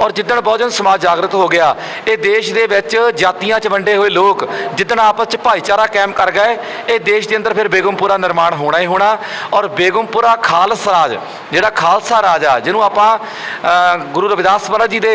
ਔਰ ਜਿੱਦਣ ਬਹੁਜਨ ਸਮਾਜ ਜਾਗਰਤ ਹੋ ਗਿਆ, ਇਹ ਦੇਸ਼ ਦੇ ਵਿੱਚ ਜਾਤੀਆਂ 'ਚ ਵੰਡੇ ਹੋਏ ਲੋਕ ਜਿੱਦਣ ਆਪਸ 'ਚ ਭਾਈਚਾਰਾ ਕਾਇਮ ਕਰ ਗਏ, ਇਹ ਦੇਸ਼ ਦੇ ਅੰਦਰ ਫਿਰ ਬੇਗਮਪੁਰਾ ਨਿਰਮਾਣ ਹੋਣਾ ਹੀ ਹੋਣਾ ਔਰ ਬੇਗਮਪੁਰਾ ਖਾਲਸਾ ਰਾਜ, ਜਿਹੜਾ ਖਾਲਸਾ ਰਾਜ ਆ, ਜਿਹਨੂੰ ਆਪਾਂ ਗੁਰੂ ਰਵਿਦਾਸ ਮਹਾਰਾਜ ਜੀ ਦੇ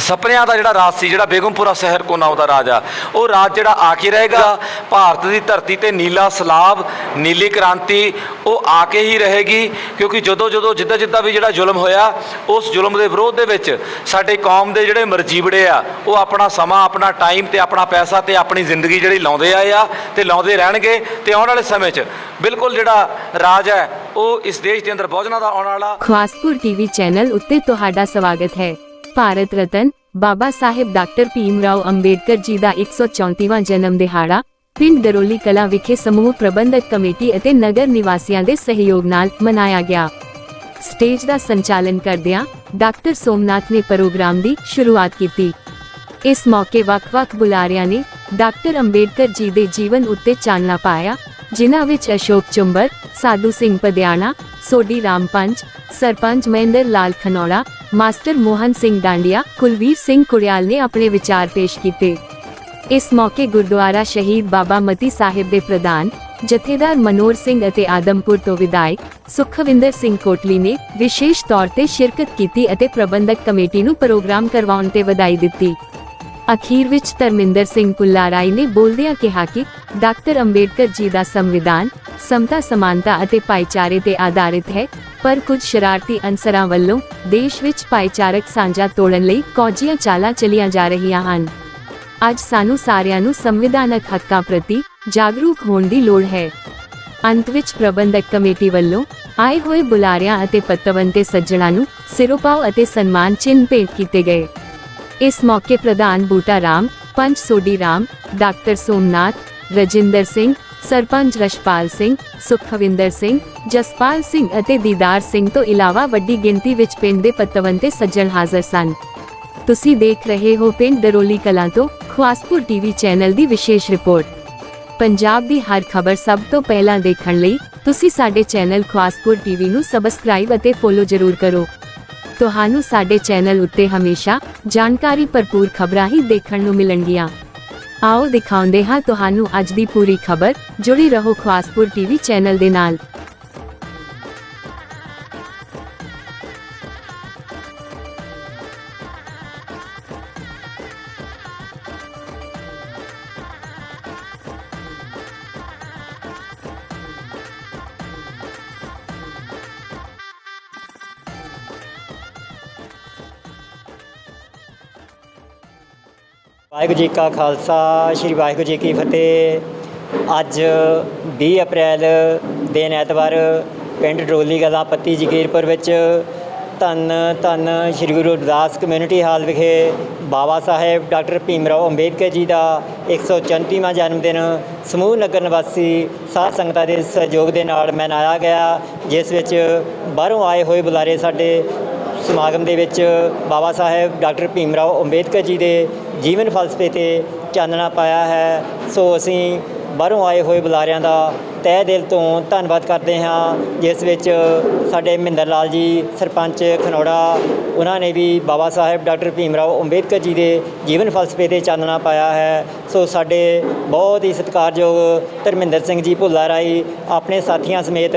ਸੁਪਨਿਆਂ ਦਾ ਜਿਹੜਾ ਰਾਜ ਸੀ, ਜਿਹੜਾ ਬੇਗਮਪੁਰਾ ਸ਼ਹਿਰ ਕੋ ਨਾਮ ਦਾ ਰਾਜ ਆ ਉਹ ਰਾਜ ਜਿਹੜਾ ਆ ਕੇ ਰਹੇਗਾ, ਭਾਰਤ ਦੀ ਧਰਤੀ ਤੇ ਨੀਲਾ ਸਲਾਬ, ਨੀਲੀ ਕ੍ਰਾਂਤੀ, ਉਹ ਆ ਕੇ ਹੀ ਰਹੇਗੀ, ਕਿਉਂਕਿ ਜਦੋਂ ਜਦੋਂ ਜਿੱਦਾਂ ਜਿੱਦਾਂ ਵੀ ਜਿਹੜਾ ਜ਼ੁਲਮ ਹੋਇਆ, ਉਸ ਜ਼ੁਲਮ ਦੇ ਵਿਰੋਧ ਦੇ ਵਿੱਚ ਸਾਡੇ ਕੌਮ ਦੇ ਜਿਹੜੇ ਮਰਜੀਵੜੇ ਆ, ਉਹ ਆਪਣਾ ਸਮਾਂ, ਆਪਣਾ ਟਾਈਮ ਤੇ, ਆਪਣਾ ਪੈਸਾ ਤੇ, ਆਪਣੀ ਜ਼ਿੰਦਗੀ ਜਿਹੜੀ ਲਾਉਂਦੇ ਆਏ ਆ, ਤੇ ਲਾਉਂਦੇ ਰਹਿਣਗੇ, ਤੇ ਆਉਣ ਵਾਲੇ ਸਮੇਂ 'ਚ ਬਿਲਕੁਲ ਜਿਹੜਾ ਰਾਜ ਹੈ, ਉਹ ਇਸ ਦੇਸ਼ ਦੇ ਅੰਦਰ ਬਹੁਜਨਾਂ ਦਾ ਆਉਣ ਵਾਲਾ ਖਵਾਸਪੁਰ ਟੀਵੀ ਚੈਨਲ ਉੱਤੇ ਤੁਹਾਡਾ ਸਵਾਗਤ ਹੈ। ਭਾਰਤ ਰਤਨ, ਬਾਬਾ ਸਾਹਿਬ ਡਾਕਟਰ ਭੀਮ ਰਾਓ ਅੰਬੇਡਕਰ ਜੀ ਦਾ 134ਵਾਂ ਜਨਮ ਦਿਹਾੜਾ, ਪਿੰਡ ਦਰੋਲੀ ਕਲਾ ਵਿਖੇ ਸਮੂਹ ਪ੍ਰਬੰਧਕ ਕਮੇਟੀ ਅਤੇ ਨਗਰ ਨਿਵਾਸੀਆਂ ਦੇ ਸਹਿਯੋਗ ਨਾਲ ਮਨਾਇਆ ਗਿਆ। ਸਟੇਜ ਦਾ ਸੰਚਾਲਨ ਕਰਦਿਆਂ ਡਾਕਟਰ ਸੋਮਨਾਥ ਨੇ ਪ੍ਰੋਗਰਾਮ ਦੀ ਸ਼ੁਰੂਆਤ ਕੀਤੀ। ਇਸ ਮੌਕੇ ਵੱਖ-ਵੱਖ ਬੁਲਾਰਿਆਂ ਨੇ ਡਾਕਟਰ ਅੰਬੇਡਕਰ ਜੀ ਦੇ ਜੀਵਨ ਉੱਤੇ ਚਾਨਣਾ ਪਾਇਆ, ਜਿਨ੍ਹਾਂ ਵਿੱਚ ਅਸ਼ੋਕ ਚੁੰਬਰ, ਸਾਧੂ ਸਿੰਘ ਪਦਿਆਣਾ, ਸੋਢੀ ਰਾਮਪੰਚ, ਸਰਪੰਚ ਮਹਿੰਦਰ ਲਾਲ ਖਨੌੜਾ ਮਾਸਟਰ ਮੋਹਨ ਸਿੰਘ ਡਾਂਡੀਆ, ਕੁਲਵੀਰ ਸਿੰਘ ਕੁੜਿਆਲ ਨੇ ਆਪਣੇ ਵਿਚਾਰ ਪੇਸ਼ ਕੀਤੇ। ਇਸ ਮੌਕੇ ਗੁਰਦੁਆਰਾ ਸ਼ਹੀਦ ਬਾਬਾ ਮਤੀ ਸਾਹਿਬ ਦੇ ਪ੍ਰਧਾਨ, ਜਥੇਦਾਰ ਮਨੋਰ ਸਿੰਘ ਅਤੇ ਆਦਮਪੁਰ ਤੋਂ ਵਿਧਾਇਕ ਸੁਖਵਿੰਦਰ ਸਿੰਘ ਕੋਟਲੀ ਨੇ ਵਿਸ਼ੇਸ਼ ਤੌਰ ਤੇ ਸ਼ਿਰਕਤ ਕੀਤੀ ਅਤੇ ਪ੍ਰਬੰਧਕ ਕਮੇਟੀ ਨੂੰ ਪ੍ਰੋਗਰਾਮ ਕਰਵਾਉਣ ਤੇ ਵਧਾਈ ਦਿੱਤੀ। ਅਖੀਰ ਵਿੱਚ ਧਰਮਿੰਦਰ ਸਿੰਘ ਪੁੱਲਾਰਾਈ ਨੇ ਬੋਲਦਿਆਂ ਕਿਹਾ ਕਿ ਡਾਕਟਰ ਅੰਬੇਡਕਰ ਜੀ ਦਾ ਸੰਵਿਧਾਨ ਸਮਤਾ, ਸਮਾਨਤਾ ਅਤੇ ਭਾਈਚਾਰੇ ਤੇ ਆਧਾਰਿਤ ਹੈ, ਪਰ ਕੁਝ ਸ਼ਰਾਰਤੀ ਅਨਸਰਾਂ ਵੱਲੋਂ ਦੇਸ਼ ਵਿੱਚ ਭਾਈਚਾਰਕ ਸਾਂਝਾ ਤੋੜਨ ਲਈ ਕੌਜੀਆਂ ਚਾਲਾਂ ਚਲੀਆਂ ਜਾ ਰਹੀਆਂ ਹਨ। ਅੱਜ ਸਾਨੂੰ ਸਾਰਿਆਂ ਨੂੰ ਸੰਵਿਧਾਨਕ ਹੱਕਾਂ ਪ੍ਰਤੀ ਜਾਗਰੂਕ ਹੋਣ ਦੀ ਲੋੜ ਹੈ। ਅੰਤ ਵਿੱਚ ਪ੍ਰਬੰਧਕ ਕਮੇਟੀ ਵੱਲੋਂ ਆਏ ਹੋਏ ਬੁਲਾਰਿਆਂ ਅਤੇ ਪੱਤਵੰਤੇ ਸੱਜਣਾਂ ਨੂੰ ਸਿਰੋਪਾਓ ਅਤੇ ਸਨਮਾਨ ਚਿੰਨ੍ਹ ਭੇਟ ਕੀਤੇ ਗਏ। ਇਸ ਮੌਕੇ ਪ੍ਰਧਾਨ ਬੂਟਾ ਰਾਮ ਪੰਚ ਸੋਢੀ ਰਾਮ, ਡਾਕਟਰ ਸੋਮਨਾਥ, ਰਜਿੰਦਰ ਸਿੰਘ ਸਰਪੰਚ ਰਸ਼ਪਾਲ ਸਿੰਘ, ਸੁਖਵਿੰਦਰ ਸਿੰਘ, ਜਸਪਾਲ ਸਿੰਘ ਅਤੇ ਦੀਦਾਰ ਸਿੰਘ ਤੋਂ ਇਲਾਵਾ ਵੱਡੀ ਗਿਣਤੀ ਵਿੱਚ ਪਿੰਡ ਦੇ ਪੱਤਵੰਤੇ ਸੱਜਣ ਹਾਜ਼ਰ ਸਨ। ਤੁਸੀਂ ਦੇਖ ਰਹੇ ਹੋ ਪਿੰਡ ਦਰੋਲੀ ਕਲਾਂ ਤੋਂ ਖਵਾਸਪੁਰ ਟੀਵੀ ਚੈਨਲ ਦੀ ਵਿਸ਼ੇਸ਼ ਰਿਪੋਰਟ। ਪੰਜਾਬ ਦੀ ਹਰ ਖਬਰ ਸਭ ਤੋਂ ਪਹਿਲਾਂ ਦੇਖਣ ਲਈ ਤੁਸੀਂ ਸਾਡੇ ਚੈਨਲ ਖਵਾਸਪੁਰ ਟੀਵੀ ਨੂੰ ਸਬਸਕ੍ਰਾਈਬ ਅਤੇ ਫੋਲੋ ਜ਼ਰੂਰ ਕਰੋ। ਤੁਹਾਨੂੰ ਸਾਡੇ ਚੈਨਲ ਉੱਤੇ ਹਮੇਸ਼ਾ ਜਾਣਕਾਰੀ ਭਰਪੂਰ ਖਬਰਾਂ ਹੀ ਦੇਖਣ ਨੂੰ ਮਿਲਣਗੀਆਂ। ਆਓ ਦਿਖਾਉਂਦੇ ਹਾਂ ਤੁਹਾਨੂੰ ਅੱਜ ਦੀ ਪੂਰੀ ਖਬਰ, ਜੁੜੀ ਰਹੋ ਖਵਾਸਪੁਰ ਟੀਵੀ ਚੈਨਲ ਦੇ ਨਾਲ। ਵਾਹਿਗੁਰੂ ਜੀ ਕਾ ਖਾਲਸਾ, ਸ੍ਰੀ ਵਾਹਿਗੁਰੂ ਜੀ ਕੀ ਫਤਿਹ। ਅੱਜ 20 ਅਪ੍ਰੈਲ ਦਿਨ ਐਤਵਾਰ ਪਿੰਡ ਡਰੋਲੀ ਕਲਾਂ ਪੱਤੀ ਜਗੀਰਪੁਰ ਵਿੱਚ ਧੰਨ ਧੰਨ ਸ੍ਰੀ ਗੁਰੂ ਰਵਿਦਾਸ ਕਮਿਊਨਿਟੀ ਹਾਲ ਵਿਖੇ ਬਾਬਾ ਸਾਹਿਬ ਡਾਕਟਰ ਭੀਮ ਰਾਓ ਅੰਬੇਦਕਰ ਜੀ ਦਾ 134ਵਾਂ ਜਨਮ ਦਿਨ ਸਮੂਹ ਨਗਰ ਨਿਵਾਸੀ ਸਾਧ ਸੰਗਤਾਂ ਦੇ ਸਹਿਯੋਗ ਦੇ ਨਾਲ ਮਨਾਇਆ ਗਿਆ, ਜਿਸ ਵਿੱਚ ਬਾਹਰੋਂ ਆਏ ਹੋਏ ਬੁਲਾਰੇ ਸਾਡੇ ਸਮਾਗਮ ਦੇ ਵਿੱਚ ਬਾਬਾ ਸਾਹਿਬ ਡਾਕਟਰ ਭੀਮ ਰਾਓ ਅੰਬੇਦਕਰ ਜੀ ਦੇ ਜੀਵਨ ਫਲਸਫੇ ਤੇ ਚਾਨਣਾ ਪਾਇਆ ਹੈ। ਸੋ ਅਸੀਂ ਬਾਹਰੋਂ ਆਏ ਹੋਏ ਬੁਲਾਰਿਆਂ ਦਾ ਤਹਿ ਦਿਲ ਤੋਂ ਧੰਨਵਾਦ ਕਰਦੇ ਹਾਂ, ਜਿਸ ਵਿੱਚ ਸਾਡੇ ਮਹਿੰਦਰ ਲਾਲ ਜੀ, ਸਰਪੰਚ ਖਨੌੜਾ, ਉਹਨਾਂ ਨੇ ਵੀ ਬਾਬਾ ਸਾਹਿਬ ਡਾਕਟਰ ਭੀਮ ਰਾਓ ਅੰਬੇਦਕਰ ਜੀ ਦੇ ਜੀਵਨ ਫਲਸਫੇ ਤੇ ਚਾਨਣਾ ਪਾਇਆ ਹੈ। ਸੋ ਸਾਡੇ ਬਹੁਤ ਹੀ ਸਤਿਕਾਰਯੋਗ ਧਰਮਿੰਦਰ ਸਿੰਘ ਜੀ ਭੁੱਲਾ ਰਾਈ ਆਪਣੇ ਸਾਥੀਆਂ ਸਮੇਤ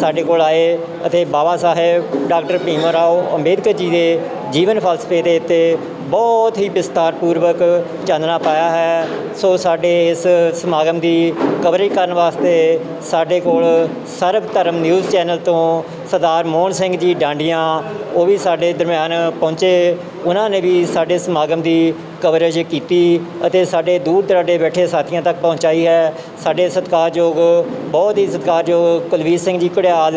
ਸਾਡੇ ਕੋਲ ਆਏ ਅਤੇ ਬਾਬਾ ਸਾਹਿਬ ਡਾਕਟਰ ਭੀਮ ਰਾਓ ਅੰਬੇਦਕਰ ਜੀ ਦੇ ਜੀਵਨ ਫਲਸਫੇ ਦੇ ਉੱਤੇ ਬਹੁਤ ਹੀ ਵਿਸਤਾਰਪੂਰਵਕ ਚਾਨਣਾ ਪਾਇਆ ਹੈ। ਸੋ ਸਾਡੇ ਇਸ ਸਮਾਗਮ ਦੀ ਕਵਰੇਜ ਕਰਨ ਵਾਸਤੇ ਸਾਡੇ ਕੋਲ ਸਰਬ ਧਰਮ ਨਿਊਜ਼ ਚੈਨਲ ਤੋਂ ਸਰਦਾਰ ਮੋਹਨ ਸਿੰਘ ਜੀ ਡਾਂਡੀਆਂ, ਉਹ ਵੀ ਸਾਡੇ ਦਰਮਿਆਨ ਪਹੁੰਚੇ। ਉਹਨਾਂ ਨੇ ਵੀ ਸਾਡੇ ਸਮਾਗਮ ਦੀ ਕਵਰੇਜ ਕੀਤੀ ਅਤੇ ਸਾਡੇ ਦੂਰ ਦਰਾਡੇ ਬੈਠੇ ਸਾਥੀਆਂ ਤੱਕ ਪਹੁੰਚਾਈ ਹੈ। ਸਾਡੇ ਸਤਿਕਾਰਯੋਗ, ਬਹੁਤ ਹੀ ਸਤਿਕਾਰਯੋਗ ਕੁਲਵੀਰ ਸਿੰਘ ਜੀ ਘੜਿਆਲ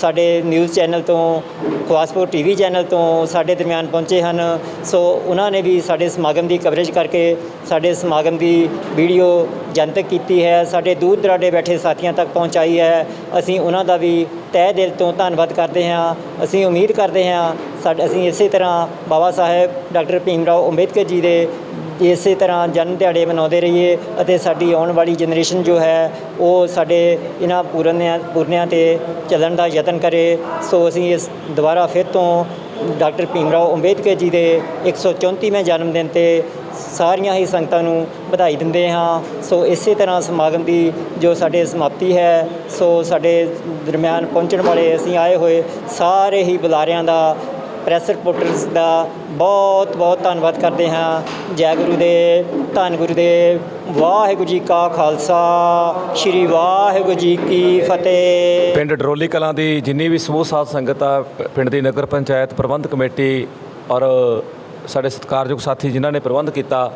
ਸਾਡੇ ਨਿਊਜ਼ ਚੈਨਲ ਤੋਂ ਖਵਾਸਪੁਰ ਟੀਵੀ ਚੈਨਲ ਤੋਂ ਸਾਡੇ ਦਰਮਿਆਨ ਪਹੁੰਚੇ ਹਨ। ਸੋ ਉਹਨਾਂ ਨੇ ਵੀ ਸਾਡੇ ਸਮਾਗਮ ਦੀ ਕਵਰੇਜ ਕਰਕੇ ਸਾਡੇ ਸਮਾਗਮ ਦੀ ਵੀਡੀਓ ਜਨਤਕ ਕੀਤੀ ਹੈ, ਸਾਡੇ ਦੂਰ ਦਰਾਡੇ ਬੈਠੇ ਸਾਥੀਆਂ ਤੱਕ ਪਹੁੰਚਾਈ ਹੈ। ਅਸੀਂ ਉਹਨਾਂ ਦਾ ਵੀ ਤਹਿ ਦਿਲ ਤੋਂ ਧੰਨਵਾਦ ਕਰਦੇ ਹਾਂ। ਅਸੀਂ ਉਮੀਦ ਕਰਦੇ ਹਾਂ, ਸਾਡ, ਅਸੀਂ ਇਸੇ ਤਰ੍ਹਾਂ ਬਾਬਾ ਸਾਹਿਬ, ਡਾਕਟਰ ਭੀਮ ਰਾਓ ਅੰਬੇਦਕਰ ਜੀ ਦੇ ਇਸੇ ਤਰ੍ਹਾਂ ਜਨਮ ਦਿਹਾੜੇ ਮਨਾਉਂਦੇ ਰਹੀਏ ਅਤੇ ਸਾਡੀ ਆਉਣ ਵਾਲੀ ਜਨਰੇਸ਼ਨ ਜੋ ਹੈ, ਉਹ ਸਾਡੇ ਇਹਨਾਂ ਪੂਰਨਿਆਂ ਪੂਰਨਿਆਂ ਤੇ ਚੱਲਣ ਦਾ ਯਤਨ ਕਰੇ। ਸੋ ਅਸੀਂ ਇਸ ਦੁਬਾਰਾ ਫਿਰ ਤੋਂ ਡਾਕਟਰ ਭੀਮ ਰਾਓ ਅੰਬੇਦਕਰ ਜੀ ਦੇ 134ਵੇਂ ਜਨਮ ਦਿਨ ਤੇ ਸਾਰੀਆਂ ਹੀ ਸੰਗਤਾਂ ਨੂੰ ਵਧਾਈ ਦਿੰਦੇ ਹਾਂ। ਸੋ ਇਸੇ ਤਰ੍ਹਾਂ ਸਮਾਗਮ ਦੀ ਜੋ ਸਾਡੇ ਸਮਾਪਤੀ ਹੈ, ਸੋ ਸਾਡੇ ਦਰਮਿਆਨ ਪਹੁੰਚਣ ਵਾਲੇ ਅਸੀਂ ਆਏ ਹੋਏ ਸਾਰੇ ਹੀ ਬੁਲਾਰਿਆਂ ਦਾ, ਪ੍ਰੈਸ ਰਿਪੋਰਟਰਸ ਦਾ ਬਹੁਤ ਬਹੁਤ ਧੰਨਵਾਦ ਕਰਦੇ ਹਾਂ। ਜੈ ਗੁਰੂ ਦੇਵ ਧੰਨ ਗੁਰੂ ਦੇਵ ਵਾਹਿਗੁਰੂ ਜੀ ਕਾ ਖਾਲਸਾ, ਸ੍ਰੀ ਵਾਹਿਗੁਰੂ ਜੀ ਕੀ ਫਤਿਹ। ਪਿੰਡ ਡਰੋਲੀ ਕਲਾਂ ਦੀ ਜਿੰਨੀ ਵੀ ਸਮੂਹ ਸਾਧ ਸੰਗਤ ਆ, ਪਿੰਡ ਦੀ ਨਗਰ ਪੰਚਾਇਤ ਪ੍ਰਬੰਧ ਕਮੇਟੀ ਔਰ ਸਾਡੇ ਸਤਿਕਾਰਯੋਗ ਸਾਥੀ ਜਿਨ੍ਹਾਂ ਨੇ ਪ੍ਰਬੰਧ ਕੀਤਾ,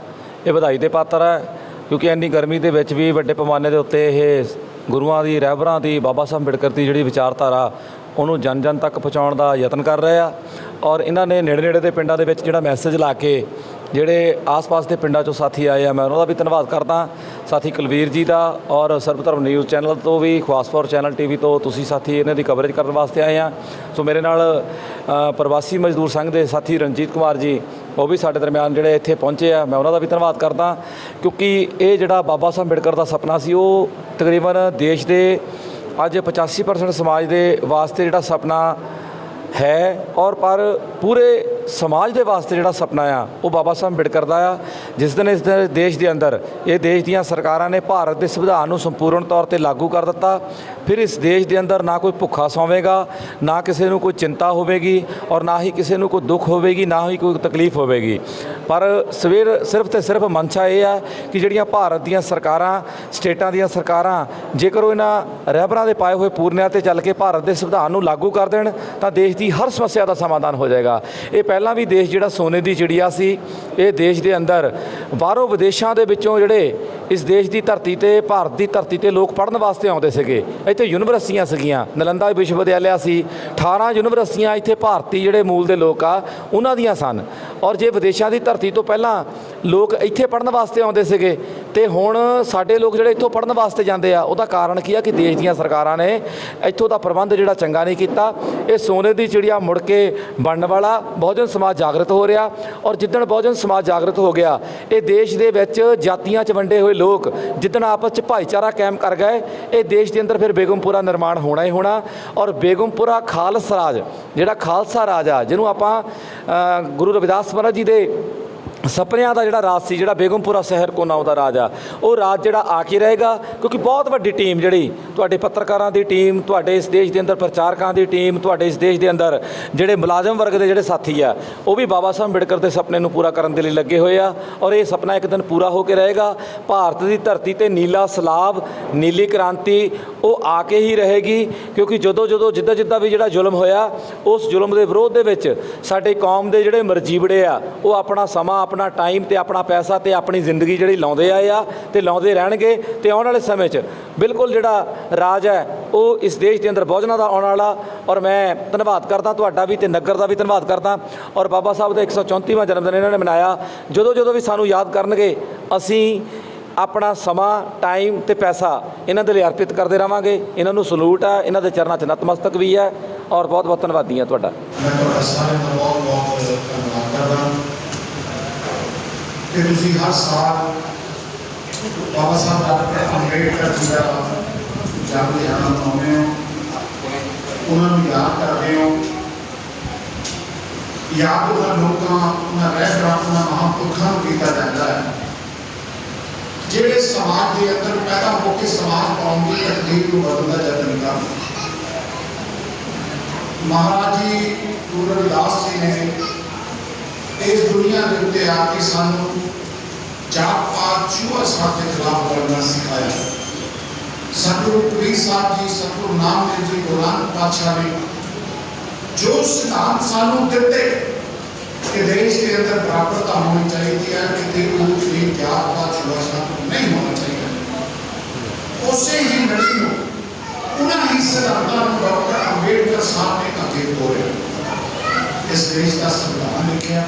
ਇਹ ਵਧਾਈ ਦੇ ਪਾਤਰ ਹੈ, ਕਿਉਂਕਿ ਇੰਨੀ ਗਰਮੀ ਦੇ ਵਿੱਚ ਵੀ ਵੱਡੇ ਪੈਮਾਨੇ ਦੇ ਉੱਤੇ ਇਹ ਗੁਰੂਆਂ ਦੀ, ਰਹਿਬਰਾਂ ਦੀ, ਬਾਬਾ ਸਾਹਿਬ ਅੰਬੇਡਕਰ ਦੀ ਜਿਹੜੀ ਵਿਚਾਰਧਾਰਾ, ਉਹਨੂੰ ਜਨ ਜਨ ਤੱਕ ਪਹੁੰਚਾਉਣ ਦਾ ਯਤਨ ਕਰ ਰਹੇ ਆ। ਔਰ ਇਹਨਾਂ ਨੇ ਨੇੜੇ ਨੇੜੇ ਦੇ ਪਿੰਡਾਂ ਦੇ ਵਿੱਚ ਜਿਹੜਾ ਮੈਸੇਜ ਲਾ ਕੇ ਜਿਹੜੇ ਆਸ-ਪਾਸ ਦੇ ਪਿੰਡਾਂ ਚੋਂ ਸਾਥੀ ਆਏ ਆ, ਮੈਂ ਉਹਨਾਂ ਦਾ ਵੀ ਧੰਨਵਾਦ ਕਰਦਾ। ਸਾਥੀ ਕੁਲਵੀਰ ਜੀ ਦਾ ਔਰ ਸਰਬਧਰਮ ਨਿਊਜ਼ ਚੈਨਲ ਤੋਂ ਵੀ ਖਵਾਸਪੁਰ ਚੈਨਲ ਟੀਵੀ ਤੋਂ ਤੁਸੀਂ ਸਾਥੀ ਇਹਨਾਂ ਦੀ ਕਵਰੇਜ ਕਰਨ ਵਾਸਤੇ ਆਏ ਆ। ਸੋ ਮੇਰੇ ਨਾਲ ਪ੍ਰਵਾਸੀ ਮਜ਼ਦੂਰ ਸੰਘ ਦੇ ਸਾਥੀ ਰਣਜੀਤ ਕੁਮਾਰ ਜੀ, ਉਹ ਵੀ ਸਾਡੇ ਦਰਮਿਆਨ ਜਿਹੜੇ ਇੱਥੇ ਪਹੁੰਚੇ ਆ, ਮੈਂ ਉਹਨਾਂ ਦਾ ਵੀ ਧੰਨਵਾਦ ਕਰਦਾ। ਕਿਉਂਕਿ ਇਹ ਜਿਹੜਾ ਬਾਬਾ ਸਾਹਿਬ ਅੰਬੇਡਕਰ ਦਾ ਸੁਪਨਾ ਸੀ, ਉਹ ਤਕਰੀਬਨ ਦੇਸ਼ ਦੇ ਅੱਜ 85% ਸਮਾਜ ਦੇ ਵਾਸਤੇ ਜਿਹੜਾ ਸੁਪਨਾ ਹੈ, ਔਰ ਪਰ ਪੂਰੇ ਸਮਾਜ ਦੇ ਵਾਸਤੇ ਜਿਹੜਾ ਸੁਪਨਾ ਆ, ਉਹ ਬਾਬਾ ਸਾਹਿਬ ਅੰਬੇਡਕਰ ਦਾ ਆ, ਜਿਸ ਦਿਨ ਇਸ ਦੇ ਦੇਸ਼ ਦੇ ਅੰਦਰ ਇਹ ਦੇਸ਼ ਦੀਆਂ ਸਰਕਾਰਾਂ ਨੇ ਭਾਰਤ ਦੇ ਸੰਵਿਧਾਨ ਨੂੰ ਸੰਪੂਰਨ ਤੌਰ ਤੇ ਲਾਗੂ ਕਰ ਦਿੱਤਾ, ਫਿਰ ਇਸ ਦੇਸ਼ ਦੇ ਅੰਦਰ ਨਾ ਕੋਈ ਭੁੱਖਾ ਸੌਵੇਗਾ, ਨਾ ਕਿਸੇ ਨੂੰ ਕੋਈ ਚਿੰਤਾ ਹੋਵੇਗੀ ਔਰ ਨਾ ਹੀ ਕਿਸੇ ਨੂੰ ਕੋਈ ਦੁੱਖ ਹੋਵੇਗੀ, ਨਾ ਹੀ ਕੋਈ ਤਕਲੀਫ ਹੋਵੇਗੀ। ਪਰ ਸਵੇਰ ਸਿਰਫ ਤੇ ਸਿਰਫ ਮਨਸ਼ਾ ਇਹ ਆ ਕਿ ਜਿਹੜੀਆਂ ਭਾਰਤ ਦੀਆਂ ਸਰਕਾਰਾਂ, ਸਟੇਟਾਂ ਦੀਆਂ ਸਰਕਾਰਾਂ, ਜੇਕਰ ਉਹ ਇਹਨਾਂ ਰਹਿਬਰਾਂ ਦੇ ਪਾਏ ਹੋਏ ਪੂਰਨਿਆਂ ਤੇ ਚੱਲ ਕੇ ਭਾਰਤ ਦੇ ਸੰਵਿਧਾਨ ਨੂੰ ਲਾਗੂ ਕਰ ਦੇਣ, ਤਾਂ ਦੇਸ਼ ਦੀ ਹਰ ਸਮੱਸਿਆ ਦਾ ਸਮਾਧਾਨ ਹੋ ਜਾਏਗਾ। ਇਹ ਪਹਿਲਾਂ ਵੀ ਦੇਸ਼ ਜਿਹੜਾ ਸੋਨੇ ਦੀ ਚਿੜੀਆ ਸੀ, ਇਹ ਦੇਸ਼ ਦੇ ਅੰਦਰ ਬਾਹਰੋਂ ਵਿਦੇਸ਼ਾਂ ਦੇ ਵਿੱਚੋਂ ਜਿਹੜੇ ਇਸ ਦੇਸ਼ ਦੀ ਧਰਤੀ ਤੇ, ਭਾਰਤ ਦੀ ਧਰਤੀ ਤੇ ਲੋਕ ਪੜ੍ਹਨ ਵਾਸਤੇ ਆਉਂਦੇ ਸੀਗੇ। ਇੱਥੇ ਯੂਨੀਵਰਸਿਟੀਆਂ ਸੀਗੀਆਂ, ਨਲੰਦਾ ਵਿਸ਼ਵ ਵਿਦਿਆਲਿਆ ਸੀ 18 ਯੂਨੀਵਰਸਿਟੀਆਂ ਇੱਥੇ ਭਾਰਤੀ ਜਿਹੜੇ ਮੂਲ ਦੇ ਲੋਕ ਆ, ਉਹਨਾਂ ਦੀਆਂ ਸਨ। ਔਰ ਜੇ ਵਿਦੇਸ਼ਾਂ ਦੀ ਧਰਤੀ ਤੋਂ ਪਹਿਲਾਂ ਲੋਕ ਇੱਥੇ ਪੜ੍ਹਨ ਵਾਸਤੇ ਆਉਂਦੇ ਸੀਗੇ, ਤੇ ਹੁਣ ਸਾਡੇ ਲੋਕ ਜਿਹੜੇ ਇੱਥੋਂ ਪੜ੍ਹਨ ਵਾਸਤੇ ਜਾਂਦੇ ਆ, ਉਹਦਾ ਕਾਰਨ ਕੀ ਆ ਕਿ ਦੇਸ਼ ਦੀਆਂ ਸਰਕਾਰਾਂ ਨੇ ਇੱਥੋਂ ਦਾ ਪ੍ਰਬੰਧ ਜਿਹੜਾ ਚੰਗਾ ਨਹੀਂ ਕੀਤਾ। ਇਹ ਸੋਨੇ ਦੀ ਚਿੜੀਆ ਮੁੜ ਕੇ ਬਣਨ ਵਾਲਾ, ਬਹੁਜਨ ਸਮਾਜ ਜਾਗਰਤ ਹੋ ਰਿਹਾ। ਔਰ ਜਿੱਦਣ ਬਹੁਜਨ ਸਮਾਜ ਜਾਗਰਤ ਹੋ ਗਿਆ, ਇਹ ਦੇਸ਼ ਦੇ ਵਿੱਚ ਜਾਤੀਆਂ 'ਚ ਵੰਡੇ ਹੋਏ ਲੋਕ ਜਿੱਦਣ ਆਪਸ 'ਚ ਭਾਈਚਾਰਾ ਕਾਇਮ ਕਰ ਗਏ, ਇਹ ਦੇਸ਼ ਦੇ ਅੰਦਰ ਫਿਰ ਬੇਗਮਪੁਰਾ ਨਿਰਮਾਣ ਹੋਣਾ ਹੀ ਹੋਣਾ। ਔਰ ਬੇਗਮਪੁਰਾ ਖਾਲਸਾ ਰਾਜ, ਜਿਹੜਾ ਖਾਲਸਾ ਰਾਜ ਆ, ਜਿਹਨੂੰ ਆਪਾਂ ਗੁਰੂ ਰਵਿਦਾਸ ਮਹਾਰਾਜ ਜੀ ਦੇ ਦਾ ਜਿਹੜਾ ਰਾਜ ਸੀ, ਜਿਹੜਾ ਬੇਗਮਪੁਰਾ ਸ਼ਹਿਰ ਕੋਨਾ ਦਾ ਰਾਜ ਆ। ਉਹ ਰਾਜ ਜਿਹੜਾ ਆ ਕੇ ਰਹੇਗਾ, ਕਿਉਂਕਿ ਬਹੁਤ ਵੱਡੀ ਟੀਮ ਜਿਹੜੀ ਤੁਹਾਡੇ ਪੱਤਰਕਾਰਾਂ ਦੀ ਟੀਮ, ਤੁਹਾਡੇ ਇਸ ਦੇਸ਼ ਦੇ ਅੰਦਰ ਪ੍ਰਚਾਰਕਾਂ ਦੀ ਟੀਮ, ਤੁਹਾਡੇ ਇਸ ਦੇਸ਼ ਦੇ ਅੰਦਰ ਜਿਹੜੇ ਮੁਲਾਜ਼ਮ ਵਰਗ ਦੇ ਜਿਹੜੇ ਸਾਥੀ ਆ, ਉਹ ਵੀ ਬਾਬਾ ਸਾਹਿਬ ਅੰਬੇਡਕਰ ਦੇ ਸੁਪਨੇ ਨੂੰ ਪੂਰਾ ਕਰਨ ਦੇ ਲਈ ਲੱਗੇ ਹੋਏ ਆ ਔਰ ਇਹ ਸੁਪਨਾ ਇੱਕ ਦਿਨ ਪੂਰਾ ਹੋ ਕੇ ਰਹੇਗਾ। ਭਾਰਤ ਦੀ ਧਰਤੀ ਤੇ ਨੀਲਾ ਸਲਾਬ, ਨੀਲੀ ਕ੍ਰਾਂਤੀ, ਉਹ ਆ ਕੇ ਹੀ ਰਹੇਗੀ, ਕਿਉਂਕਿ ਜਦੋਂ ਜਦੋਂ ਜਿੱਦਾਂ ਜਿੱਦਾਂ ਵੀ ਜਿਹੜਾ ਜ਼ੁਲਮ ਹੋਇਆ, ਉਸ ਜ਼ੁਲਮ ਦੇ ਵਿਰੋਧ ਦੇ ਵਿੱਚ ਸਾਡੇ ਕੌਮ ਦੇ ਜਿਹੜੇ ਮਰਜੀਵੜੇ ਆ, ਉਹ ਆਪਣਾ ਸਮਾਂ ਆਪਣਾ ਟਾਈਮ ਤੇ ਆਪਣਾ ਪੈਸਾ ਤੇ ਆਪਣੀ ਜ਼ਿੰਦਗੀ ਜਿਹੜੀ ਲਾਉਂਦੇ ਆਏ ਆ ਤੇ ਲਾਉਂਦੇ ਰਹਿਣਗੇ ਤੇ ਆਉਣ ਵਾਲੇ ਸਮੇਂ 'ਚ ਬਿਲਕੁਲ ਜਿਹੜਾ ਰਾਜ ਹੈ, ਉਹ ਇਸ ਦੇਸ਼ ਦੇ ਅੰਦਰ ਬਹੁਜਨਾਂ ਦਾ ਆਉਣ ਵਾਲਾ। ਔਰ ਮੈਂ ਧੰਨਵਾਦ ਕਰਦਾ ਤੁਹਾਡਾ ਵੀ ਤੇ ਨਗਰ ਦਾ ਵੀ ਧੰਨਵਾਦ ਕਰਦਾ। ਔਰ ਬਾਬਾ ਸਾਹਿਬ ਦਾ 134ਵਾਂ ਜਨਮ ਦਿਨ ਇਹਨਾਂ ਨੇ ਮਨਾਇਆ। ਜਦੋਂ ਜਦੋਂ ਵੀ ਸਾਨੂੰ ਯਾਦ ਕਰਨਗੇ, ਅਸੀਂ ਆਪਣਾ ਸਮਾਂ ਟਾਈਮ ਤੇ ਪੈਸਾ ਇਹਨਾਂ ਦੇ ਲਈ ਅਰਪਿਤ ਕਰਦੇ ਰਵਾਂਗੇ। ਇਹਨਾਂ ਨੂੰ ਸਲੂਟ ਹੈ ਇਹਨਾਂ ਦੇ ਚਰਨਾਂ 'ਚ ਨਤਮਸਤਕ ਵੀ ਹੈ। ਔਰ ਬਹੁਤ ਬਹੁਤ ਧੰਨਵਾਦੀ ਹਾਂ ਤੁਹਾਡਾ। ਮੈਂ ਤੁਹਾਡਾ ਸਾਰਿਆਂ ਦਾ ਬਹੁਤ ਬਹੁਤ ਧੰਨਵਾਦ ਕਰਦਾ। ਕਿ ਤੁਸੀਂ ਹਰ ਸਾਲ ਬਾਬਾ ਸਾਹਿਬ ਡਾਕਟਰ ਅੰਬੇਡਕਰ ਜੀ ਦਾ ਜਨਮ ਦਿਹਾੜਾ ਮਨਾਉਂਦੇ ਹੋ ਉਹਨਾਂ ਨੂੰ ਯਾਦ ਕਰਦੇ ਹੋ ਯਾਦ ਉਹਨਾਂ ਲੋਕਾਂ ਉਹਨਾਂ ਰਹਿਬਰਾਂ ਉਹਨਾਂ ਮਹਾਂਪੁਰਖਾਂ ਨੂੰ ਕੀਤਾ ਜਾਂਦਾ ਹੈ ਜਿਹੜੇ ਸਮਾਜ ਦੇ ਅੰਦਰ ਪੈਦਾ ਹੋ ਕੇ ਸਮਾਜ ਕੌਮ ਦੀ ਤਕਦੀਰ ਨੂੰ ਬਦਲਣ ਦਾ ਯਤਨ ਕਰਦੇ ਮਹਾਰਾਜ ਜੀ ਗੁਰੂ ਰਵਿਦਾਸ ਜੀ ਨੇ ਇਸ ਦੁਨੀਆ ਦੇ ਉੱਤੇ ਆ ਕੇ ਸਾਨੂੰ ਜਾਤ ਪਾਤ ਛੂਆ ਸਾਥ ਦੇ ਖਿਲਾਫ ਲੜਨਾ ਸਿਖਾਇਆ ਸਤਿਗੁਰੂ ਕਬੀਰ ਸਾਹਿਬ ਜੀ ਸਤਿਗੁਰੂ ਨਾਮਦੇਵ ਜੀ ਗੁਰਾਂ ਪਾਤਸ਼ਾਹ ਨੇ ਜੋ ਸਿਧਾਂਤ ਸਾਨੂੰ ਦਿੱਤੇ ਕਿ ਦੇਸ਼ ਦੇ ਅੰਦਰ ਬਰਾਬਰਤਾ ਹੋਣੀ ਚਾਹੀਦੀ ਹੈ ਕਿਤੇ ਊਚ ਨੀਚ ਜਾਤ ਪਾਤ ਛੂਆ ਸਾਥ ਨਹੀਂ ਹੋਣਾ ਚਾਹੀਦਾ ਉਸੇ ਹੀ ਲੜੀ ਨੂੰ ਉਹਨਾਂ ਹੀ ਸਿਧਾਂਤਾਂ ਨੂੰ ਡਾਕਟਰ ਅੰਬੇਡਕਰ ਸਾਹਿਬ ਨੇ ਅੱਗੇ ਤੋਰਿਆ ਇਸ ਦੇਸ਼ ਦਾ ਸੰਵਿਧਾਨ ਲਿਖਿਆ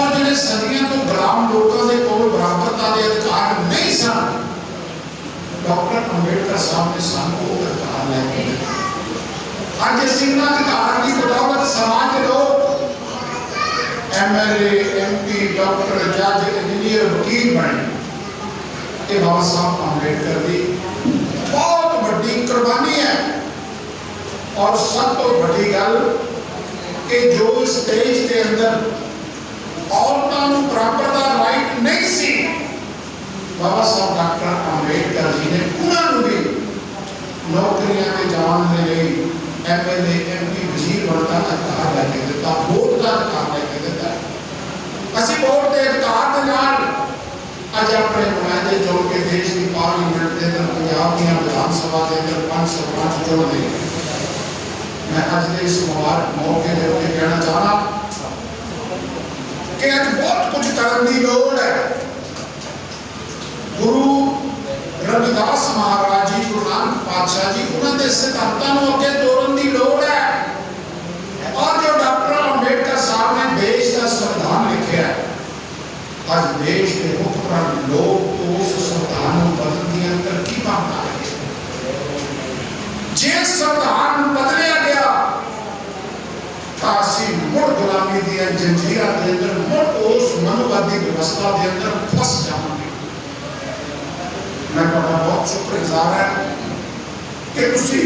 ਔਰ ਜਿਹੜੇ ਸਦੀਆਂ ਤੋਂ ਗੁਲਾਮ ਲੋਕਾਂ ਦੇ ਕੋਲ ਬਰਾਬਰਤਾ ਦੇ ਅਧਿਕਾਰ ਨਹੀਂ ਸਨ ਡਾਕਟਰ ਅੰਬੇਡਕਰ ਸਾਹਿਬ ਨੇ ਸਾਨੂੰ ਉਹ ਅਧਿਕਾਰ ਲੈ ਕੇ ਦਿੱਤੇ। ਅੱਜ ਅਸੀਂ ਉਹਨਾਂ ਅਧਿਕਾਰਾਂ ਦੀ ਬਦੌਲਤ ਸਮਾਜ ਦੇ ਲੋਕ ਐਮਐਲਏ ਐਮਪੀ ਡਾਕਟਰ ਜੱਜ ਇੰਜੀਨੀਅਰ ਵਕੀਲ ਬਣੇ ਇਹ ਬਾਬਾ ਸਾਹਿਬ ਅੰਬੇਡਕਰ ਦੀ ਬਹੁਤ ਵੱਡੀ ਕੁਰਬਾਨੀ ਹੈ ਔਰ ਸਭ ਤੋਂ ਵੱਡੀ ਗੱਲ ਕਿ ਜੋ ਇਸ ਦੇਸ਼ ਦੇ ਅੰਦਰ ਔਰਤਾਂ ਨੂੰ ਬਰਾਬਰ ਦਾ ਰਾਈਟ ਨਹੀਂ ਸੀ। ਬਾਬਾ ਸਾਹਿਬ ਡਾਕਟਰ ਅੰਬੇਡਕਰ ਜੀ ਨੇ ਉਹਨਾਂ ਨੂੰ ਵੀ ਨੌਕਰੀਆਂ ਤੇ ਜਾਣ ਦੇ ਲਈ ਐਮਐਲਏ, ਐਮਪੀ ਵਜ਼ੀਰ ਬਣਨ ਦਾ ਅਧਿਕਾਰ ਲੈ ਕੇ ਦਿੱਤਾ ਵੋਟ ਦਾ ਅਧਿਕਾਰ ਲੈ ਕੇ ਦਿੱਤਾ। ਅਸੀਂ ਵੋਟ ਦੇ ਅਧਿਕਾਰ ਦੇ ਨਾਲ ਅੱਜ ਆਪਣੇ ਨੁਮਾਇੰਦੇ ਚੁਣ ਕੇ ਦੇਸ਼ ਦੀ ਪਾਰਲੀਮੈਂਟ ਦੇ ਅੰਦਰ, ਪੰਜਾਬ ਦੀਆਂ ਵਿਧਾਨ ਸਭਾ ਦੇ ਅੰਦਰ ਪੰਜ ਸਰਪੰਚ ਚੁਣਦੇ ਮੈਂ ਅੱਜ ਦੇ ਇਸ ਮੁਬਾਰਕ ਮੌਕੇ ਦੇ ਉੱਤੇ ਕਹਿਣਾ ਚਾਹਣਾ ਕਿ ਅੱਜ ਬਹੁਤ ਕੁਝ ਕਰਨ ਦੀ ਲੋੜ ਹੈ ਗੁਰੂ ਰਵਿਦਾਸ ਮਹਾਰਾਜ ਜੀ ਗੁਰੂ ਨਾਨਕ ਪਾਤਸ਼ਾਹ ਜੀ ਉਹਨਾਂ ਦੇ ਸਿਧਾਂਤਾਂ ਨੂੰ ਅੱਗੇ ਤੋਰਨ ਦੀ ਲੋੜ ਹੈ ਔਰ ਜੋ ਡਾਕਟਰ ਅੰਬੇਡਕਰ ਸਾਹਿਬ ਨੇ ਦੇਸ਼ ਦਾ ਸੰਵਿਧਾਨ ਲਿਖਿਆ ਹੈ ਅੱਜ ਦੇਸ਼ ਦੇ ਮੁੱਖ ਪ੍ਰਾਣ ਲੋਕ ਉਸ ਸੰਵਿਧਾਨ ਨੂੰ ਬਦਲਣ ਦੀਆਂ ਤਰਕੀਬਾਂ ਬਣਾ ਰਹੇ ਹਨ। ਜੇ ਸੰਵਿਧਾਨ ਬਦਲਿਆ ਗਿਆ ਤਾਂ ਅਸੀਂ ਮੁੜ ਗੁਲਾਮੀ ਦੀਆਂ ਜੰਜੀਰਾਂ ਦੇ ਅੰਦਰ ਮੁੜ ਉਸ ਮਨੁਵਾਦੀ ਵਿਵਸਥਾ ਦੇ ਅੰਦਰ ਫਸ ਜਾਵਾਂਗੇ ਮੈਂ ਤੁਹਾਡਾ ਬਹੁਤ ਸ਼ੁਕਰਗੁਜ਼ਾਰ ਹਾਂ ਕਿ ਤੁਸੀਂ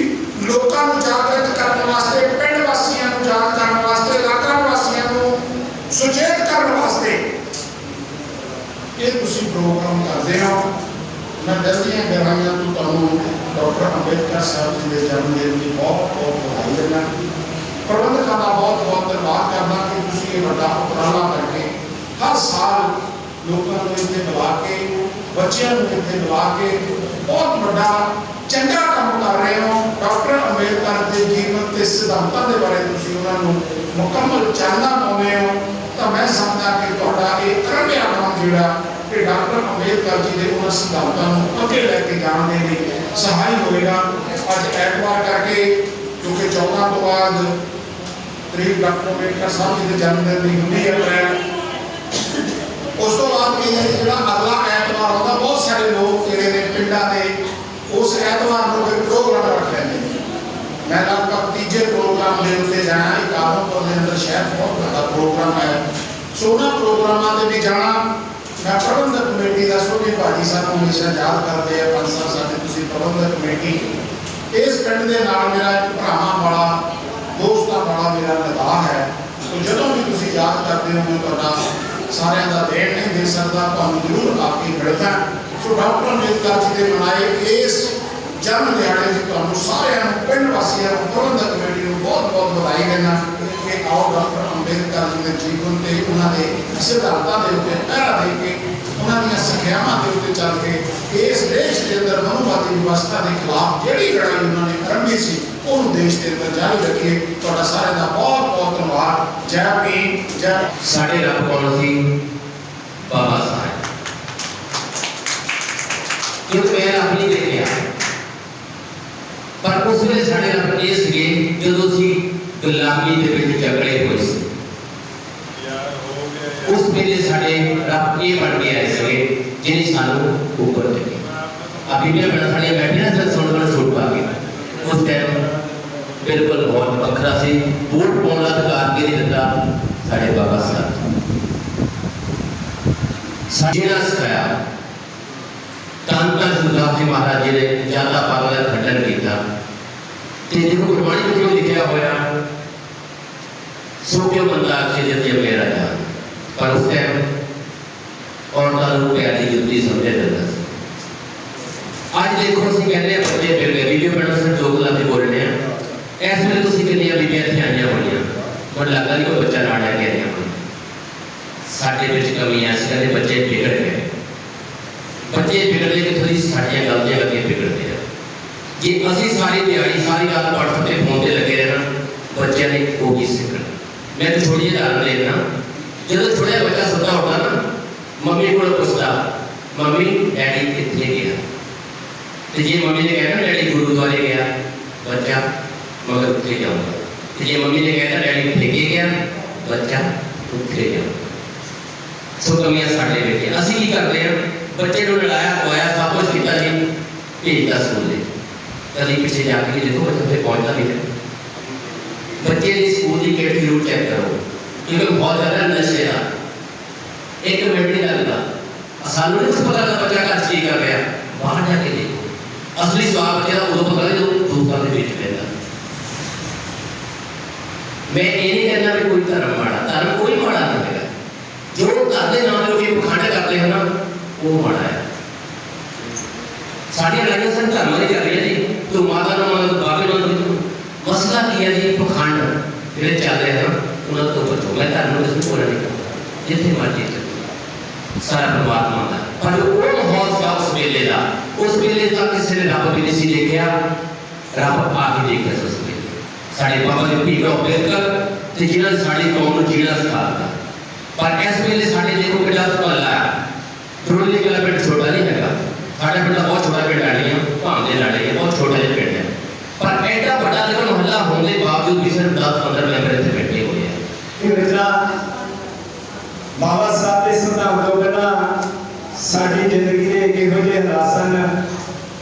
ਲੋਕਾਂ ਨੂੰ ਜਾਗਰਤ ਕਰਨ ਵਾਸਤੇ ਪਿੰਡ ਵਾਸੀਆਂ ਨੂੰ ਜਾਗਰਤ ਕਰਨ ਵਾਸਤੇ ਇਲਾਕਾ ਵਾਸੀਆਂ ਨੂੰ ਸੁਚੇਤ ਕਰਨ ਵਾਸਤੇ ਇਹ ਤੁਸੀਂ ਪ੍ਰੋਗਰਾਮ ਕਰਦੇ ਹੋ ਮੈਂ ਦਿਲ ਦੀਆਂ ਗਹਿਰਾਈਆਂ ਤੋਂ ਤੁਹਾਨੂੰ ਡਾਕਟਰ ਅੰਬੇਦਕਰ ਸਾਹਿਬ ਜੀ ਦੇ ਜਨਮ ਦਿਨ ਦੀ ਬਹੁਤ ਬਹੁਤ ਵਧਾਈ ਦਿੰਦਾ ਪ੍ਰਬੰਧਕਾਂ ਦਾ ਬਹੁਤ ਬਹੁਤ ਧੰਨਵਾਦ ਕਰਦਾ ਕਿ ਤੁਸੀਂ ਇਹ ਵੱਡਾ ਉਪਰਾਲਾ ਕਰਕੇ ਹਰ ਸਾਲ ਲੋਕਾਂ ਨੂੰ ਇੱਥੇ ਬੁਲਾ ਕੇ, ਬੱਚਿਆਂ ਨੂੰ ਇੱਥੇ ਬੁਲਾ ਕੇ ਬਹੁਤ ਵੱਡਾ ਚੰਗਾ ਕੰਮ ਕਰ ਰਹੇ ਹੋ। ਡਾਕਟਰ ਅੰਬੇਦਕਰ ਦੇ ਜੀਵਨ ਤੇ ਸਿਧਾਂਤਾਂ ਦੇ ਬਾਰੇ ਤੁਸੀਂ ਉਹਨਾਂ ਨੂੰ ਮੁਕੰਮਲ ਚਾਨਣਾ ਪਾਉਂਦੇ ਹੋ, ਤਾਂ ਮੈਂ ਸਮਝਦਾ ਕਿ ਤੁਹਾਡਾ ਇਹ ਕਰਮਿਆ ਕੰਮ ਜਿਹੜਾ ਕਿ ਡਾਕਟਰ ਅੰਬੇਦਕਰ ਜੀ ਦੇ ਉਹਨਾਂ ਸਿਧਾਂਤਾਂ ਨੂੰ ਅੱਗੇ ਲੈ ਕੇ ਜਾਣ ਦੇ ਲਈ ਸਹਾਈ ਹੋਏਗਾ। ਅੱਜ ਐਤਵਾਰ ਕਰਕੇ, ਕਿਉਂਕਿ 14 ਤੋਂ ਬਾਅਦ ਤਰੀਕ ਡਾਕਟਰ ਅੰਬੇਦਕਰ ਸਾਹਿਬ ਜੀ ਦੇ ਜਨਮ ਦਿਨ ਦੀ ਹੁੰਦੀ ਹੈ ਅਪ੍ਰੈਲ ਉਸ ਤੋਂ ਬਾਅਦ ਕੀ ਹੈ ਜੀ, ਜਿਹੜਾ ਅਗਲਾ ਐਤਵਾਰ ਆਉਂਦਾ ਬਹੁਤ ਸਾਰੇ ਲੋਕ ਜਿਹੜੇ ਨੇ ਪਿੰਡਾਂ ਦੇ ਉਸ ਐਤਵਾਰ ਨੂੰ ਫਿਰ ਪ੍ਰੋਗਰਾਮ ਰੱਖ ਲੈਂਦੇ ਨੇ ਮੈਂ ਲਗਭਗ ਤੀਜੇ ਪ੍ਰੋਗਰਾਮ ਦੇ ਉੱਤੇ ਜਾਣਾ ਇੱਕ ਆਦਮਪੁਰ ਸ਼ਹਿਰ ਬਹੁਤ ਵੱਡਾ ਪ੍ਰੋਗਰਾਮ ਹੈ। ਸੋ ਉਹਨਾਂ ਪ੍ਰੋਗਰਾਮਾਂ ਤੇ ਵੀ ਜਾਣਾ। ਮੈਂ ਪ੍ਰਬੰਧਕ ਕਮੇਟੀ ਦਾ ਸੋਢੀ ਭਾਜੀ ਸਾਨੂੰ ਹਮੇਸ਼ਾ ਯਾਦ ਕਰਦੇ ਆ, ਪੰਜ ਸਾਹਿਬ ਸਾਡੇ ਤੁਸੀਂ ਪ੍ਰਬੰਧਕ ਕਮੇਟੀ। ਇਸ ਪਿੰਡ ਦੇ ਨਾਲ ਮੇਰਾ ਇੱਕ ਭਰਾਵਾਂ ਵਾਲਾ, ਦੋਸਤਾਂ ਵਾਲਾ ਮੇਰਾ ਨਿਭਾ ਹੈ। ਸੋ ਜਦੋਂ ਵੀ ਤੁਸੀਂ ਯਾਦ ਕਰਦੇ ਹੋ, ਮੈਂ ਤੁਹਾਡਾ ਸਾਰਿਆਂ ਦਾ ਦੇਣ ਨਹੀਂ ਦੇ ਸਕਦਾ, ਤੁਹਾਨੂੰ ਜ਼ਰੂਰ ਆ ਕੇ ਮਿਲਦਾ ਸੋ ਡਾਕਟਰ ਅੰਬੇਦਕਰ ਜੀ ਦੇ ਮਨਾਏ ਇਸ ਜਨਮ ਦਿਹਾੜੇ ਦੀ ਤੁਹਾਨੂੰ ਸਾਰਿਆਂ ਨੂੰ ਪਿੰਡ ਵਾਸੀਆਂ ਨੂੰ ਪ੍ਰਬੰਧਕ ਕਮੇਟੀ ਨੂੰ ਬਹੁਤ ਬਹੁਤ ਵਧਾਈ ਦੇਣਾ ਕਿ ਆਓ ਡਾਕਟਰ ਅੰਬੇਦਕਰ ਜੀ ਦੇ ਜੀਵਨ ਤੇ ਉਹਨਾਂ ਦੇ ਸਿਧਾਂਤਾਂ ਦੇ ਉੱਤੇ ਪਹਿਰਾ ਦੇ ਕੇ ਉਹਨਾਂ ਦੀਆਂ ਸਿੱਖਿਆਵਾਂ ਦੇ ਉੱਤੇ ਚੱਲ ਕੇ ਇਸ ਦੇਸ਼ ਦੇ ਅੰਦਰ ਮਨੁਵਾਦੀ ਵਿਵਸਥਾ ਦੇ ਖਿਲਾਫ ਜਿਹੜੀ ਲੜਾਈ ਉਹਨਾਂ ਨੇ ਕਰਨੀ ਸੀ ਉਹਨੂੰ ਦੇਸ਼ ਦੇ ਅੰਦਰ ਜਾਰੀ ਰੱਖੀਏ ਤੁਹਾਡਾ ਸਾਰਿਆਂ ਦਾ ਬਹੁਤ ਬਹੁਤ ਧੰਨਵਾਦ ਜੈ ਭੀਮ ਜੈ ਸਾਡੇ ਰੱਬ ਕੌਣ ਸੀ ਬਾਬਾ ਸਾਹਿਬ ਇਹ ਮੈਂ ਰੱਬ ਦੇਖਿਆ ਪਰ ਉਸ ਵੇਲੇ ਸਾਡੇ ਰੱਬ ਇਹ ਸੀਗੇ ਜਦੋਂ ਅਸੀਂ ਗੁਲਾਮੀ ਦੇ ਵਿੱਚ ਜਕੜੇ ਹੋਏ ਸੀ। ਉਸ ਵੇਲੇ ਸਾਡੇ ਰੱਬ ਇਹ ਬਣ ਕੇ ਆਏ ਸੀਗੇ, ਜਿਹਨੇ ਸਾਨੂੰ ਉੱਪਰ ਚੱਕੇ। ਆ ਬੀਬੀਆਂ ਬੜਾ ਸਾਡੀਆਂ ਬੈਠੀਆਂ ਜਦ ਸੁਣ ਸੁਣ ਛੁੱਟ ਪਾ ਗਏ ਉਸ ਟਾਈਮ ਬਿਲਕੁਲ ਬਹੁਤ ਵੱਖਰਾ ਸੀ। ਵੋਟ ਪਾਉਣ ਅਧਿਕਾਰ ਕਿਹਨੇ ਦਿੱਤਾ? ਸਾਡੇ ਬਾਬਾ ਸਾਹਿਬ। ਸਾਡੇ ਨਾਲ ਸਿਖਾਇਆ ਤਾਂ ਤਾਂ ਸੁਖਦਾਸ ਜੀ ਮਹਾਰਾਜ ਜੀ ਨੇ ਜ਼ਿਆਦਾ ਪਾਗਲ ਖੰਡਨ ਕੀਤਾ। ਤੇ ਦੇਖੋ ਗੁਰਬਾਣੀ ਵਿੱਚ ਲਿਖਿਆ ਹੋਇਆ ਸੋ ਕਿਉ ਬੰਦਾ ਆਖੇ ਜਦ ਇਹ ਮੇਰਾ ਜਾਨ ਪਰ ਉਸ ਟਾਈਮ ਔਰਤਾਂ ਨੂੰ ਪਿਆਰੀ ਜੁੱਤੀ ਸਮਝਿਆ ਜਾਂਦਾ ਸੀ ਅੱਜ ਦੇਖੋ ਅਸੀਂ ਕਹਿੰਦੇ ਆ ਬੱਚੇ ਫਿਰ ਗਏ ਵੀਡੀਓ ਬਣਾ ਸਰ ਦੋ ਗੱਲਾਂ ਤੇ ਬੋਲਣੇ ਆ ਇਸ ਵੇਲੇ ਤੁਸੀਂ ਕਿੰਨੀਆਂ ਬੀਬੀਆਂ ਇੱਥੇ ਆਈਆਂ ਹੋਣੀਆਂ ਮੈਨੂੰ ਲੱਗਦਾ ਨਹੀਂ ਕੋਈ ਬੱਚਾ ਨਾਲ ਆ ਕੇ ਆਈਆਂ ਹੋਣੀਆਂ ਸਾਡੇ ਵਿੱਚ ਕਮੀਆਂ ਸੀ ਕਹਿੰਦੇ ਬੱਚੇ ਵਿਗੜ ਗਏ ਬੱਚੇ ਵਿਗੜਦੇ ਕਿੱਥੋਂ ਦੀ ਸਾਡੀਆਂ ਗਲਤੀਆਂ ਕਰਕੇ ਵਿਗੜਦੇ ਆ ਜੇ ਅਸੀਂ ਸਾਰੀ ਦਿਹਾੜੀ ਸਾਰੀ ਰਾਤ WhatsApp ਤੇ ਫੋਨ ਤੇ ਲੱਗੇ ਰਹਿਣਾ ਬੱਚਿਆਂ ਨੇ ਉਹ ਕੀ ਸਿੱਖਣਾ ਮੈਂ ਤਾਂ ਛੋਟੀ ਜਿਹੀ ਉਦਾਹਰਨ ਦੇ ਦੇਣਾ ਜਦੋਂ ਛੋਟਾ ਜਿਹਾ ਬੱਚਾ ਸੁੱਤਾ ਹੁੰਦਾ ਨਾ ਮੰਮੀ ਕੋਲ ਪੁੱਛਦਾ ਮੰਮੀ ਡੈਡੀ ਕਿੱਥੇ ਗਿਆ ਤੇ ਜੇ ਮੰਮੀ ਨੇ ਕਹਿਣਾ ਡੈਡੀ ਗੁਰਦੁਆਰੇ ਗਿਆ ਬੱਚਾ ਮਗਰ ਉੱਥੇ ਜਾਊਗਾ ਤੇ ਜੇ ਮੰਮੀ ਨੇ ਕਹਿਣਾ ਡੈਡੀ ਠੇਕੇ ਗਿਆ ਬੱਚਾ ਉੱਥੇ ਜਾਊਗਾ ਸੋ ਕਮੀਆਂ ਸਾਡੇ ਵਿੱਚ ਹੈ। ਅਸੀਂ ਕੀ ਕਰਦੇ ਹਾਂ ਬੱਚੇ ਨੂੰ ਲੜਾਇਆ ਖਵਾਇਆ ਸਭ ਕੁਝ ਕੀਤਾ ਜੀ ਭੇਜਦਾ ਸਕੂਲ ਦੇ ਕਦੀ ਪਿੱਛੇ ਜਾ ਕੇ ਦੇਖੋ ਬੱਚਾ ਤੇ ਪਹੁੰਚਦਾ ਵੀ ਹੈ ਬੱਚੇ ਦੀ ਸਕੂਲ ਦੀ ਕਿਹੜੀ ਜ਼ਰੂਰ ਚੈੱਕ ਕਰੋ ਕਿਉਂਕਿ ਬਹੁਤ ਜ਼ਿਆਦਾ ਨਸ਼ੇ ਦਾ ਇੱਕ ਮਿੰਟ ਨਹੀਂ ਲੱਗਦਾ ਸਾਨੂੰ ਨਹੀਂ ਕੁਛ ਪਤਾ ਲੱਗਦਾ ਬੱਚਾ ਘਰ 'ਚ ਕੀ ਕਰ ਰਿਹਾ ਬਾਹਰ ਜਾ ਕੇ ਦੇਖੋ ਅਸਲੀ ਸਵਾਲ ਬੱਚੇ ਦਾ ਉਦੋਂ ਪਤਾ ਲੱਗਦਾ ਜਦੋਂ ਦੋਸਤਾਂ ਦੇ ਵਿੱਚ ਰਹਿੰਦਾ ਮੈਂ ਇਹ ਨਹੀਂ ਕਹਿੰਦਾ ਵੀ ਕੋਈ ਧਰਮ ਮਾੜਾ ਧਰਮ ਕੋਈ ਮਾੜਾ ਨਹੀਂ ਹੈਗਾ ਜੋ ਘਰ ਦੇ ਨਾਮ ਦੇ ਲੋਕੀ ਪਖੰਡ ਕਰਦੇ ਹਨ ਨਾ, ਉਹ ਮਾੜਾ ਹੈ ਸਾਡੀਆਂ ਲੜਾਈਆਂ ਸਿਰਫ ਮਸਲਾ ਕੀ ਹੈ ਜੀ? ਪਖੰਡ ਜਿਹੜੇ ਚੱਲ ਰਹੇ ਹਨ, ਉਹਨਾਂ ਤੋਂ ਬਚੋ। ਮੈਂ ਧਰਮ ਨੂੰ ਇਸ ਬੋਲਣ ਨਹੀਂ ਕਰਦਾ ਜਿੱਥੇ ਮਰਜ਼ੀ ਚੱਲੋ। ਸਾਰਾ ਪਰਮਾਤਮਾ ਦਾ। ਪਰ ਉਹ ਮਾਹੌਲ ਸੀ ਉਸ ਵੇਲੇ ਦਾ। ਉਸ ਵੇਲੇ ਦਾ ਕਿਸੇ ਨੇ ਰੱਬ ਵੀ ਨਹੀਂ ਸੀ ਦੇਖਿਆ। ਰੱਬ ਆ ਕੇ ਦੇਖ ਰਿਹਾ ਸੀ ਉਸ ਵੇਲੇ। ਸਾਡੇ ਬਾਬਾ ਜੀ ਭੀਮ ਰਾਓ ਅੰਬੇਦਕਰ ਤੇ ਜਿਨ੍ਹਾਂ ਨੇ ਸਾਡੀ ਕੌਮ ਨੂੰ ਜੀਣਾ ਸਿਖਾ ਦਿੱਤਾ। ਪਰ ਇਸ ਵੇਲੇ ਸਾਡੇ ਦੇਖੋ ਕਿਹੜਾ ਸਵਾਲ ਆਇਆ ਟਰੋਲੀ ਕਿਲਾ ਪਿੰਡ ਛੋਟਾ ਨਹੀਂ ਹੈਗਾ। ਸਾਡੇ ਪਿੰਡ ਦਾ ਬਹੁਤ ਛੋਟਾ ਪਿੰਡ ਆਣੀ ਆ ਭਾਂਦੇ ਲਾੜੇ ਆ, ਬਹੁਤ ਛੋਟਾ ਜਿਹਾ ਪਿੰਡ ਹੈ ਪਰ ਐਡਾ ਵੱਡਾ ਜਿਹੜਾ ਮੁਹੱਲਾ ਹੋਣ ਦੇ ਬਾਵਜੂਦ ਵੀ ਸਿਰਫ 10 15 ਮੈਂਬਰ ਇੱਥੇ ਬੈਠੇ ਹੋਏ ਆ। ਇਹ ਰਚਨਾ ਬਾਬਾ ਸਾਹਿਬ ਦੇ ਸੰਵਿਧਾਨ ਤੋਂ ਪਹਿਲਾਂ ਸਾਡੀ ਜ਼ਿੰਦਗੀ ਦੇ ਕਿਹੋ ਜਿਹੇ ਹਾਲਾਤ ਸਨ,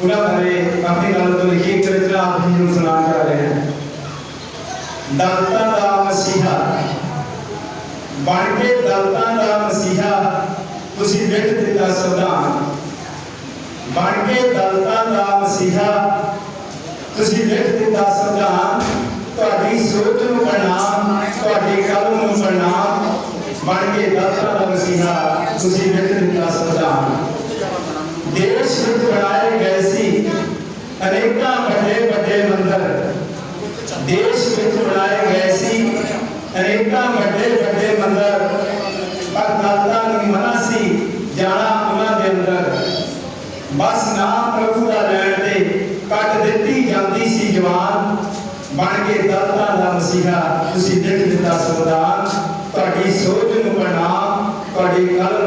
ਉਹਨਾਂ ਬਾਰੇ ਆਪਣੀ ਗੱਲ ਤੋਂ ਲਿਖੀ ਇੱਕ ਰਚਨਾ ਆਪ ਜੀ ਨੂੰ ਸੁਣਾ ਕਰ ਰਹੇ ਹਾਂ। ਦਲਤਾਂ ਦਾ ਮਸੀਹਾ, ਬਣ ਕੇ ਦਲਤਾਂ ਦਾ ਮਸੀਹਾ, ਤੁਸੀਂ ਵਿਖ ਦਿੱਤਾ ਸੰਵਿਧਾਨ ਬਣ ਕੇ ਦਲਤਾਂ ਦਾ ਮਸੀਹਾ ਲਿਖ ਦਿੱਤਾ ਸੰਵਿਧਾਨ ਤੁਹਾਡੀ ਸੋਚ ਨੂੰ ਪ੍ਰਣਾਮ, ਤੁਹਾਡੀ ਕਲਮ ਨੂੰ ਪ੍ਰਣਾਮ, ਬਣ ਕੇ ਦਾਤਾ ਦਾ ਮਸੀਹਾ ਤੁਸੀਂ ਲਿਖ ਦਿੱਤਾ ਸੰਵਿਧਾਨ ਦੇਸ਼ ਵਿੱਚ ਬਣਾਏ ਗਏ ਸੀ ਅਨੇਕਾਂ ਵੱਡੇ ਵੱਡੇ ਮੰਦਰ। ਦੇਸ਼ ਵਿੱਚ ਬਣਾਏ ਗਏ ਸੀ ਅਨੇਕਾਂ ਵੱਡੇ ਵੱਡੇ ਮੰਦਰ। ਪਰ ਦਾਤਾ ਨੂੰ ਮਨਾ ਸੀ, ਜਾਣਾ ਉਹਨਾਂ ਦੇ ਅੰਦਰ। ਬਸ ਨਾਮ ਪ੍ਰਭੂ ਦਾ ਲੈਣ ਤੇ ਕੱਟ ਦਿੱਤੀ ਜਾਂਦੀ ਸੀ ਜਵਾਨ ਬਣ ਕੇ ਦਾਤਾ ਤੁਸੀਂ ਲਿਖ ਦਿੱਤਾ ਸੰਵਿਧਾਨ ਤੁਹਾਡੀ ਸੋਚ ਨੂੰ ਪ੍ਰਣਾਮ ਤੁਹਾਡੀ ਕਲਮ